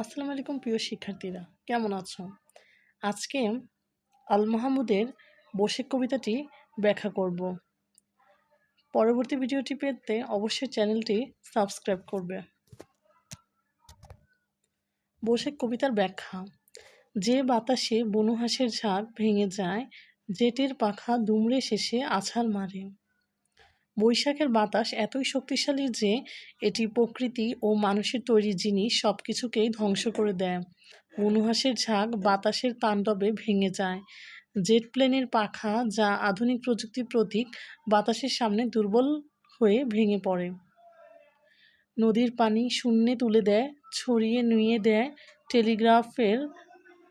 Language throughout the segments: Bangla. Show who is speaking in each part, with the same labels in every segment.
Speaker 1: আসসালামু আলাইকুম প্রিয় শিক্ষার্থীরা, কেমন আছো? আজকে আল মাহমুদের বসে কবিতাটি ব্যাখ্যা করব। পরবর্তী ভিডিওটি পেতে অবশ্যই চ্যানেলটি সাবস্ক্রাইব করবে। বসে কবিতার ব্যাখ্যা, যে বাতাসে বনুহাসের ঝাঁক ভেঙে যায়, জেটের পাখা দুমড়ে শেষে আছাড় মারে। বৈশাখের বাতাস এতই শক্তিশালী যে এটি প্রকৃতি ও মানুষের তৈরি জিনিস সব কিছুকেই ধ্বংস করে দেয়। মনুহাসের ঝাঁক বাতাসের তাণ্ডবে ভেঙে যায়। জেট প্লেনের পাখা যা আধুনিক প্রযুক্তির প্রতীক বাতাসের সামনে দুর্বল হয়ে ভেঙে পড়ে। নদীর পানি শূন্যে তুলে দেয়, ছড়িয়ে নুয়ে দেয় টেলিগ্রাফের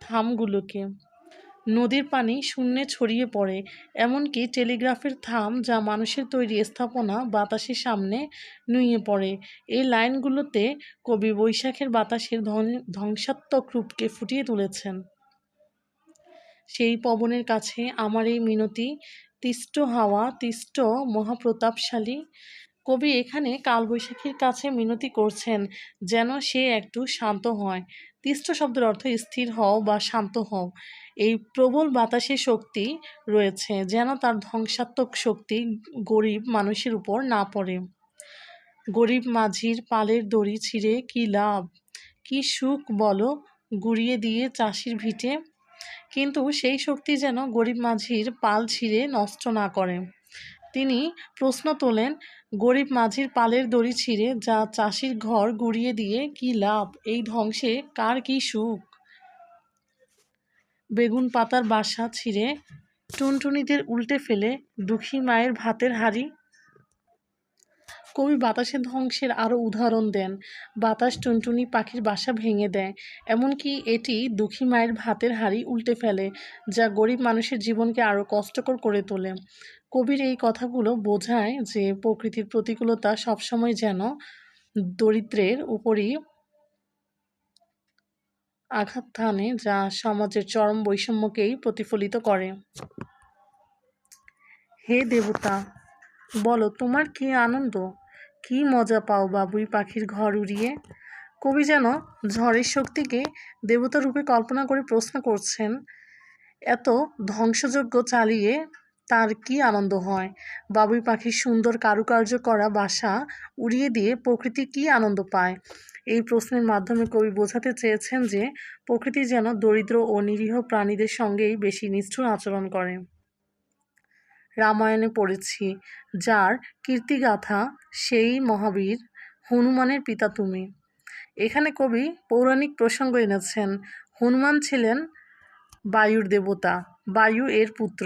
Speaker 1: থামগুলোকে। নদীর পানি শূন্যে ছড়িয়ে পড়ে, এমনকি টেলিগ্রাফের থাম যা মানুষের তৈরি স্থাপনা বাতাসের সামনে নুয়ে পড়ে। এই লাইনগুলোতে কবি বৈশাখের বাতাসের ধ্বংসাত্মক রূপকে ফুটিয়ে তুলেছেন। সেই পবনের কাছে আমার এই মিনতি, তিষ্ট হাওয়া, তিষ্ট মহাপ্রতাপশালী। কবি এখানে কালবৈশাখীর কাছে মিনতি করছেন যেন সে একটু শান্ত হয়। তিষ্ট শব্দের অর্থ স্থির হও বা শান্ত হও। এই প্রবল বাতাসে শক্তি রয়েছে যেন তার ধ্বংসাত্মক শক্তি গরিব মানুষের উপর না পড়ে। গরিব মাঝির পালের দড়ি ছিঁড়ে কি লাভ? কি সুখ বলো গুড়িয়ে দিয়ে চাষির ভিটে? কিন্তু সেই শক্তি যেন গরিব মাঝির পাল ছিঁড়ে নষ্ট না করে। তিনি প্রশ্ন তোলেন, গরিব মাঝির পালের দড়ি ছিঁড়ে যা চাষির ঘর গুড়িয়ে দিয়ে কি লাভ? এই ধ্বংসে কার কি সুখ? বেগুন পাতার বাসা ছিঁড়ে টুনটুনিদের উল্টে ফেলে দুঃখী মায়ের ভাতের হাড়ি? কবি বাতাসের ধ্বংসের আরও উদাহরণ দেন। বাতাস টুনটুনি পাখির বাসা ভেঙে দেয়। এমনকি এটি দুঃখী মায়ের ভাতের হাড়ি উল্টে ফেলে, যা গরিব মানুষের জীবনকে আরও কষ্টকর করে তোলে। কবির এই কথাগুলো বোঝায় যে প্রকৃতির প্রতিকূলতা সবসময় যেন দরিদ্রের উপরই আঘাত থানে যা সমাজের চরম বৈষম্যকেই প্রতিফলিত করে। হে দেবতা, বলো তোমার কি আনন্দ? কি মজা পাও বাবুই পাখির ঘর উড়িয়ে? কবি যেন ঝড়ের শক্তিকে দেবতা রূপে কল্পনা করে প্রশ্ন করছেন, এত ধ্বংসযজ্ঞ চালিয়ে তার কি আনন্দ হয়? বাবুই পাখির সুন্দর কারুকার্য করা বাসা উড়িয়ে দিয়ে প্রকৃতি কি আনন্দ পায়? এই প্রশ্নের মাধ্যমে কবি বোঝাতে চেয়েছেন যে, প্রকৃতি যেন দরিদ্র ও নিরীহ প্রাণীদের সঙ্গেই বেশি নিষ্ঠুর আচরণ করে। রামায়ণে পড়েছি, যার কীর্তিগাথা, সেই মহাবীর, হনুমানের পিতা তুমি। এখানে কবি পৌরাণিক প্রসঙ্গ এনেছেন, হনুমান ছিলেন বায়ুর দেবতা, বায়ু এর পুত্র।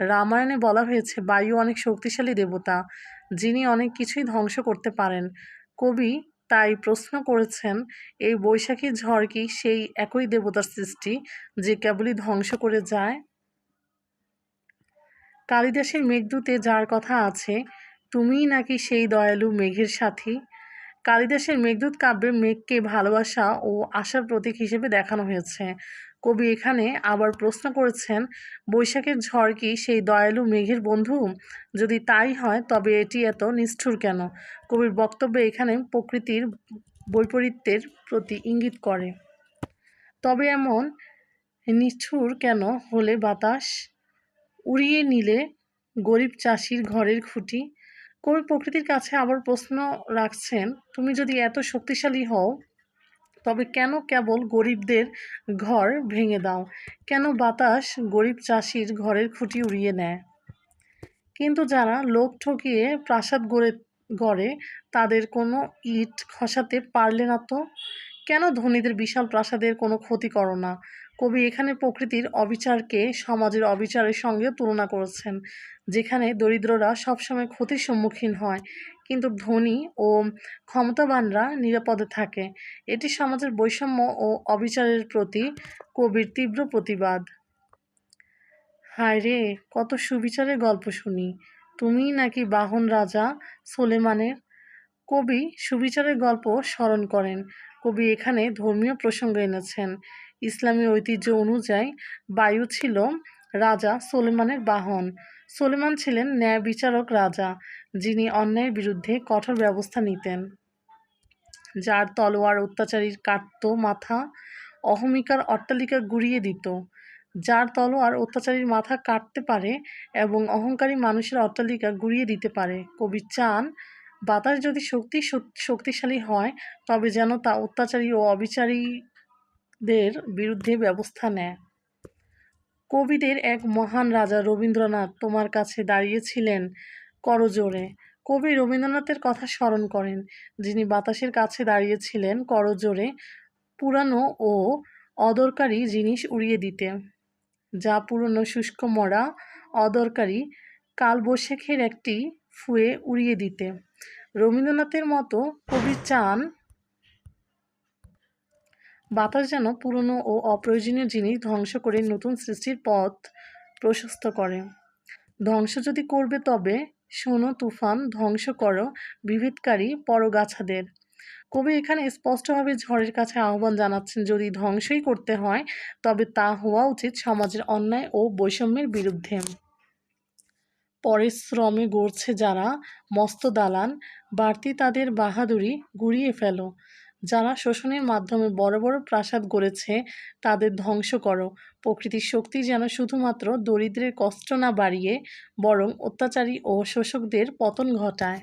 Speaker 1: রামায়ণে বলা হয়েছে, বায়ু অনেক শক্তিশালী দেবতা, যিনি অনেক কিছুই ধ্বংস করতে পারেন। কবি তাই প্রশ্ন করেছেন, এই বৈশাখী ঝড় কি সেই একই দেবতার সৃষ্টি যে কেবলই ধ্বংস করে যায়? কালিদাসের মেঘদূতে যার কথা আছে, তুমিই নাকি সেই দয়ালু মেঘের সাথী? কালিদাসের মেঘদূত কাব্যে মেঘকে ভালোবাসা ও আশার প্রতীক হিসেবে দেখানো হয়েছে। কবি এখানে আবার প্রশ্ন করেছেন, বৈশাখের ঝড় কি সেই দয়ালু মেঘের বন্ধু? যদি তাই হয়, তবে এটি এত নিষ্ঠুর কেন? কবির বক্তব্যে এখানে প্রকৃতির বৈপরীত্যের প্রতি ইঙ্গিত করে। তবে এমন নিষ্ঠুর কেন হলে বাতাস উড়িয়ে নিলে গরিব চাষির ঘরের খুঁটি? কবি প্রকৃতির কাছে আবার প্রশ্ন রাখছেন, তুমি যদি এত শক্তিশালী হও তবে কেন কেবল গরিবদের ঘর ভেঙে দাও? কেন বাতাস গরিব চাষির ঘরের খুঁটি উড়িয়ে নেয়? কিন্তু যারা লোক ঠকিয়ে প্রাসাদ গড়ে গড়ে, তাদের কোনো ইট খসাতে পারলে না তো? কেন ধনীদের বিশাল প্রাসাদের কোনো ক্ষতি করো না? কবি এখানে প্রকৃতির অবিচারকে সমাজের অবিচারের সঙ্গে তুলনা করেছেন, যেখানে দরিদ্ররা সবসময় ক্ষতির সম্মুখীন হয়, কিন্তু ধনী ও ক্ষমতাবানরা নিরাপদে থাকে। এটি সমাজের বৈষম্য ও অবিচারের প্রতি কবির তীব্র প্রতিবাদ। হায় রে কত সুবিচারের গল্প শুনি। তুমি নাকি বাহন রাজা সোলেমানের? কবি সুবিচারের গল্প স্মরণ করেন। কবি এখানে ধর্মীয় প্রসঙ্গ এনেছেন। ইসলামী ঐতিহ্য অনুযায়ী বায়ু ছিল রাজা সোলেমানের বাহন। সোলেমান ছিলেন ন্যায় বিচারক রাজা, যিনি অন্যায়ের বিরুদ্ধে কঠোর ব্যবস্থা নিতেন। যার তলোয়ার অত্যাচারীর কাটত মাথা অহমিকার অট্টালিকা গুড়িয়ে দিত। যার তলোয়ার অত্যাচারীর মাথা কাটতে পারে এবং অহংকারী মানুষের অট্টালিকা গুড়িয়ে দিতে পারে। কবি চান, বাতাস যদি শক্তি শক্তিশালী হয়, তবে যেন তা অত্যাচারী ও অবিচারীদের বিরুদ্ধে ব্যবস্থা নেয়। কবিদের এক মহান রাজা রবীন্দ্রনাথ তোমার কাছে দাঁড়িয়েছিলেন করজোড়ে। কবি রবীন্দ্রনাথের কথা স্মরণ করেন, যিনি বাতাসের কাছে দাঁড়িয়েছিলেন করজোড়ে পুরানো ও অদরকারি জিনিস উড়িয়ে দিতে। যা পুরনো শুষ্ক মরা অদরকারি কালবৈশাখীর একটি ফুয়ে উড়িয়ে দিতে। রবীন্দ্রনাথের মতো কবি চান বাতাস যেন পুরনো ও অপ্রয়োজনীয় জিনিস ধ্বংস করে নতুন সৃষ্টির পথ প্রশস্ত করে। ধ্বংস যদি করবে তবে, শোনো তুফান, ধ্বংস করো বিভেদকারী পরগাছাদের। কবি এখানে স্পষ্টভাবে ঝড়ের কাছে আহ্বান জানাচ্ছেন, যদি ধ্বংসই করতে হয়, তবে তা হওয়া উচিত সমাজের অন্যায় ও বৈষম্যের বিরুদ্ধে। পরিশ্রমে গড়ছে যারা মস্ত দালান, বাড়তি তাদের বাহাদুরি গুড়িয়ে ফেলো। যারা শোষণের মাধ্যমে বড় বড় প্রাসাদ গড়েছে, তাদের ধ্বংস করো। প্রকৃতির শক্তি যেন শুধুমাত্র দরিদ্রের কষ্ট না বাড়িয়ে, বরং অত্যাচারী ও শোষকদের পতন ঘটায়।